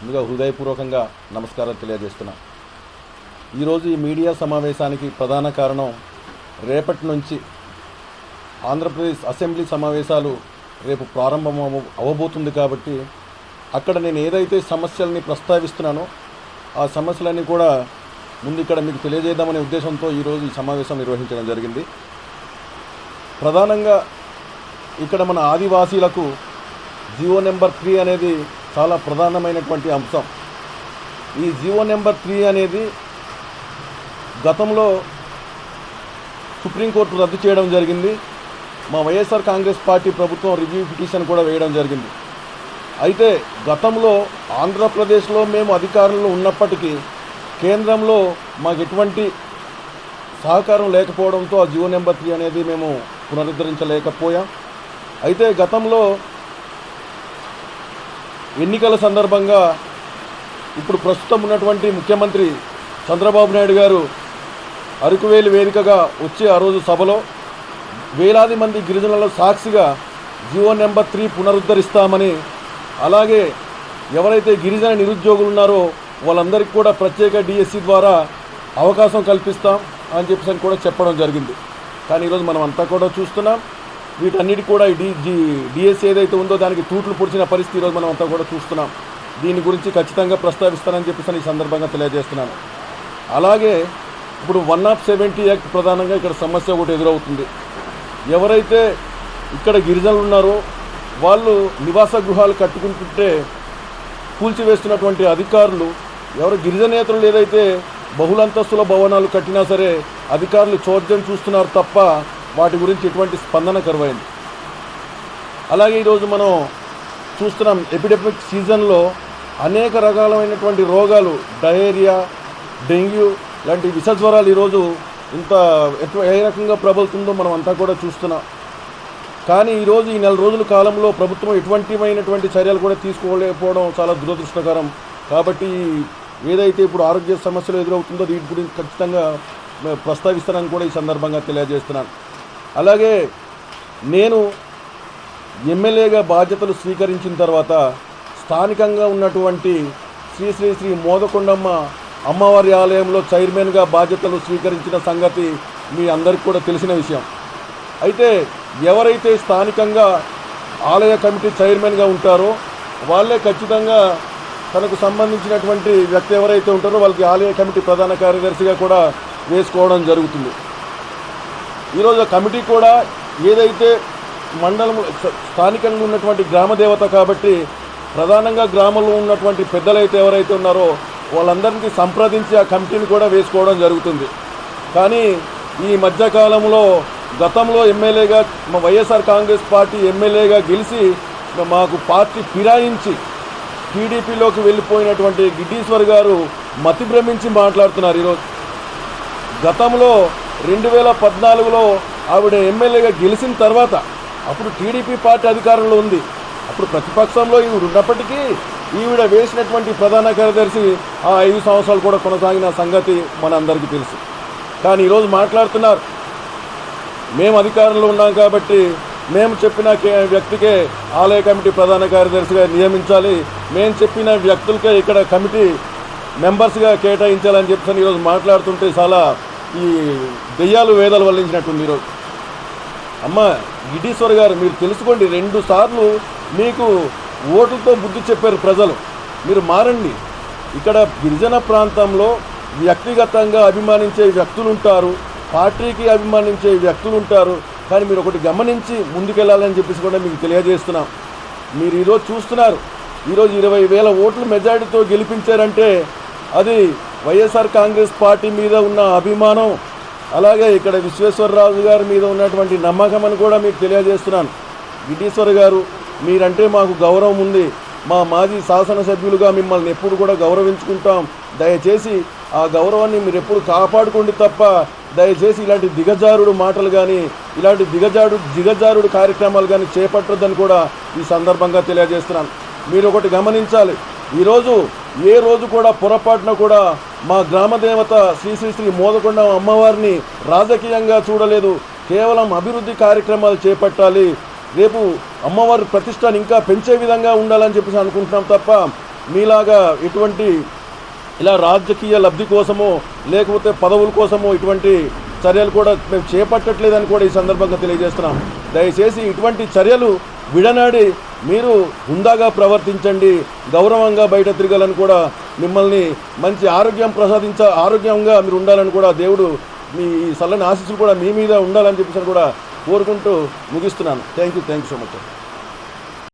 ముందుగా హృదయపూర్వకంగా నమస్కారం తెలియజేస్తున్నా. ఈరోజు ఈ మీడియా సమావేశానికి ప్రధాన కారణం రేపటి నుంచి ఆంధ్రప్రదేశ్ అసెంబ్లీ సమావేశాలు రేపు ప్రారంభం అవబోతుంది కాబట్టి అక్కడ నేను ఏదైతే సమస్యల్ని ప్రస్తావిస్తున్నానో ఆ సమస్యలన్నీ కూడా ముందు ఇక్కడ మీకు తెలియజేద్దామనే ఉద్దేశంతో ఈరోజు ఈ సమావేశం నిర్వహించడం జరిగింది. ప్రధానంగా ఇక్కడ మన ఆదివాసీలకు జియో నెంబర్ త్రీ అనేది చాలా ప్రధానమైనటువంటి అంశం. ఈ జియో నెంబర్ త్రీ అనేది గతంలో సుప్రీంకోర్టు రద్దు చేయడం జరిగింది. మా వైఎస్ఆర్ కాంగ్రెస్ పార్టీ ప్రభుత్వం రివ్యూ పిటిషన్ కూడా వేయడం జరిగింది. అయితే గతంలో ఆంధ్రప్రదేశ్లో మేము అధికారంలో ఉన్నప్పటికీ కేంద్రంలో మాకు ఎటువంటి సహకారం లేకపోవడంతో ఆ జియో నెంబర్ త్రీ అనేది మేము పునరుద్ధరించలేకపోయాం. అయితే గతంలో ఎన్నికల సందర్భంగా ఇప్పుడు ప్రస్తుతం ఉన్నటువంటి ముఖ్యమంత్రి చంద్రబాబు నాయుడు గారు అరకువేలి వేదికగా వచ్చే ఆ రోజు సభలో వేలాది మంది గిరిజనుల సాక్షిగా జియో నెంబర్ త్రీ పునరుద్ధరిస్తామని అలాగే ఎవరైతే గిరిజన నిరుద్యోగులు ఉన్నారో వాళ్ళందరికీ కూడా ప్రత్యేక డిఎస్సి ద్వారా అవకాశం కల్పిస్తాం అని చెప్పేసి కూడా చెప్పడం జరిగింది. కానీ ఈరోజు మనం అంతా కూడా చూస్తున్నాం. వీటన్నిటి కూడా ఈ డి డిఎస్సి ఏదైతే ఉందో దానికి తూట్లు పొడిచిన పరిస్థితి ఈరోజు మనం అంతా కూడా చూస్తున్నాం. దీని గురించి ఖచ్చితంగా ప్రస్తావిస్తానని చెప్పేసి ఈ సందర్భంగా తెలియజేస్తున్నాను. అలాగే ఇప్పుడు వన్ ఆఫ్ సెవెంటీ యాక్ట్ ప్రధానంగా ఇక్కడ సమస్య ఒకటి ఎదురవుతుంది. ఎవరైతే ఇక్కడ గిరిజనులు ఉన్నారో వాళ్ళు నివాస గృహాలు కట్టుకుంటుంటే కూల్చివేస్తున్నటువంటి అధికారులు ఎవరు గిరిజనేతరులు ఏదైతే బహుళంతస్తుల భవనాలు కట్టినా సరే అధికారులు చోద్యం చూస్తున్నారు తప్ప వాటి గురించి ఎటువంటి స్పందన కరువైంది. అలాగే ఈరోజు మనం చూస్తున్నాం ఎపిడెమిక్ సీజన్లో అనేక రకాలైనటువంటి రోగాలు డయేరియా డెంగ్యూ లాంటి విష జ్వరాలు ఈరోజు ఇంత ఎటు- ఏ రకంగా ప్రబలుతుందో మనం అంతా కూడా చూస్తున్నాం. కానీ ఈరోజు ఈ నెల రోజుల కాలంలో ప్రభుత్వం ఎటువంటిమైనటువంటి చర్యలు కూడా తీసుకోలేకపోవడం చాలా దురదృష్టకరం. కాబట్టి ఏదైతే ఇప్పుడు ఆరోగ్య సమస్యలు ఎదురవుతుందో వీటి గురించి ఖచ్చితంగా ప్రస్తావిస్తానని కూడా ఈ సందర్భంగా తెలియజేస్తున్నాను. అలాగే నేను ఎమ్మెల్యేగా బాధ్యతలు స్వీకరించిన తర్వాత స్థానికంగా ఉన్నటువంటి శ్రీ శ్రీ శ్రీ మోదకొండమ్మ అమ్మవారి ఆలయంలో చైర్మన్గా బాధ్యతలు స్వీకరించిన సంగతి మీ అందరికీ కూడా తెలిసిన విషయం. అయితే ఎవరైతే స్థానికంగా ఆలయ కమిటీ చైర్మన్గా ఉంటారో వాళ్ళే ఖచ్చితంగా తనకు సంబంధించినటువంటి వ్యక్తి ఎవరైతే ఉంటారో వాళ్ళకి ఆలయ కమిటీ ప్రధాన కార్యదర్శిగా కూడా వేసుకోవడం జరుగుతుంది. ఈరోజు కమిటీ కూడా ఏదైతే మండలం స్థానికంగా ఉన్నటువంటి గ్రామ దేవత కాబట్టి ప్రధానంగా గ్రామంలో ఉన్నటువంటి పెద్దలైతే ఎవరైతే ఉన్నారో వాళ్ళందరికీ సంప్రదించి ఆ కమిటీని కూడా వేసుకోవడం జరుగుతుంది. కానీ ఈ మధ్యకాలంలో గతంలో ఎమ్మెల్యేగా మా వైఎస్ఆర్ కాంగ్రెస్ పార్టీ ఎమ్మెల్యేగా గెలిచి మాకు పార్టీ ఫిరాయించి టీడీపీలోకి వెళ్ళిపోయినటువంటి గిడ్డీశ్వర్ గారు మతి భ్రమించి మాట్లాడుతున్నారు ఈరోజు. గతంలో రెండు వేల పద్నాలుగులో ఆవిడ ఎమ్మెల్యేగా గెలిచిన తర్వాత అప్పుడు టీడీపీ పార్టీ అధికారంలో ఉంది. అప్పుడు ప్రతిపక్షంలో ఈవిడ ఉన్నప్పటికీ ఈవిడ వేసినటువంటి ప్రధాన కార్యదర్శి ఆ ఐదు సంవత్సరాలు కూడా కొనసాగిన సంగతి మనందరికీ తెలుసు. కానీ ఈరోజు మాట్లాడుతున్నారు. మేము అధికారంలో ఉన్నాం కాబట్టి మేము చెప్పిన కే- వ్యక్తికే ఆలయ కమిటీ ప్రధాన కార్యదర్శిగా నియమించాలి. మేము చెప్పిన వ్యక్తులకే ఇక్కడ కమిటీ మెంబర్స్గా కేటాయించాలని చెప్పి ఈరోజు మాట్లాడుతుంటే చాలా ఈ దెయ్యాలు వేదాలు వల్లించినట్టుంది ఈరోజు. అమ్మ గిడీశ్వర్ గారు మీరు తెలుసుకోండి రెండు సార్లు మీకు ఓటులతో బుద్ధి చెప్పారు ప్రజలు. మీరు మారండి. ఇక్కడ గిరిజన ప్రాంతంలో వ్యక్తిగతంగా అభిమానించే వ్యక్తులు ఉంటారు పార్టీకి అభిమానించే వ్యక్తులు ఉంటారు కానీ మీరు ఒకటి గమనించి ముందుకెళ్ళాలని చెప్పేసి కూడా మీకు తెలియజేస్తున్నాం. మీరు ఈరోజు చూస్తున్నారు ఈరోజు ఇరవై వేల ఓట్లు మెజారిటీతో గెలిపించారంటే అది వైఎస్ఆర్ కాంగ్రెస్ పార్టీ మీద ఉన్న అభిమానం అలాగే ఇక్కడ విశ్వేశ్వరరాజు గారి మీద ఉన్నటువంటి నమ్మకం అని కూడా మీకు తెలియజేస్తున్నాను. గిడ్డీశ్వర్ గారు మీరంటే మాకు గౌరవం ఉంది. మా మాజీ శాసనసభ్యులుగా మిమ్మల్ని ఎప్పుడు కూడా గౌరవించుకుంటాం. దయచేసి ఆ గౌరవాన్ని మీరు ఎప్పుడు కాపాడుకోండి తప్ప దయచేసి ఇలాంటి దిగజారుడు మాటలు కానీ ఇలాంటి దిగజారుడు దిగజారుడు కార్యక్రమాలు కానీ చేపట్టొద్దని కూడా ఈ సందర్భంగా తెలియజేస్తున్నాను. మీరు ఒకటి గమనించాలి. ఈరోజు ఏ రోజు కూడా పొరపాటున కూడా మా గ్రామ దేవత శ్రీ శ్రీ శ్రీ మోదకొండ అమ్మవారిని రాజకీయంగా చూడలేదు. కేవలం అభివృద్ధి కార్యక్రమాలు చేపట్టాలి. రేపు అమ్మవారి ప్రతిష్టను ఇంకా పెంచే విధంగా ఉండాలని చెప్పేసి అనుకుంటున్నాం తప్ప మీలాగా ఎటువంటి ఇలా రాజకీయ లబ్ధి కోసమో లేకపోతే పదవుల కోసమో ఇటువంటి చర్యలు కూడా మేము చేపట్టట్లేదని కూడా ఈ సందర్భంగా తెలియజేస్తున్నాం. దయచేసి ఇటువంటి చర్యలు విడనాడి మీరు హుందాగా ప్రవర్తించండి గౌరవంగా బయట తిరగాలని కూడా మిమ్మల్ని మంచి ఆరోగ్యం ప్రసాదించ ఆరోగ్యంగా మీరు ఉండాలని కూడా దేవుడు మీ ఈ సల్లని ఆశీస్సులు కూడా మీ మీద ఉండాలని చెప్పేసి కూడా కోరుకుంటూ ముగిస్తున్నాను. Thank you thank you so much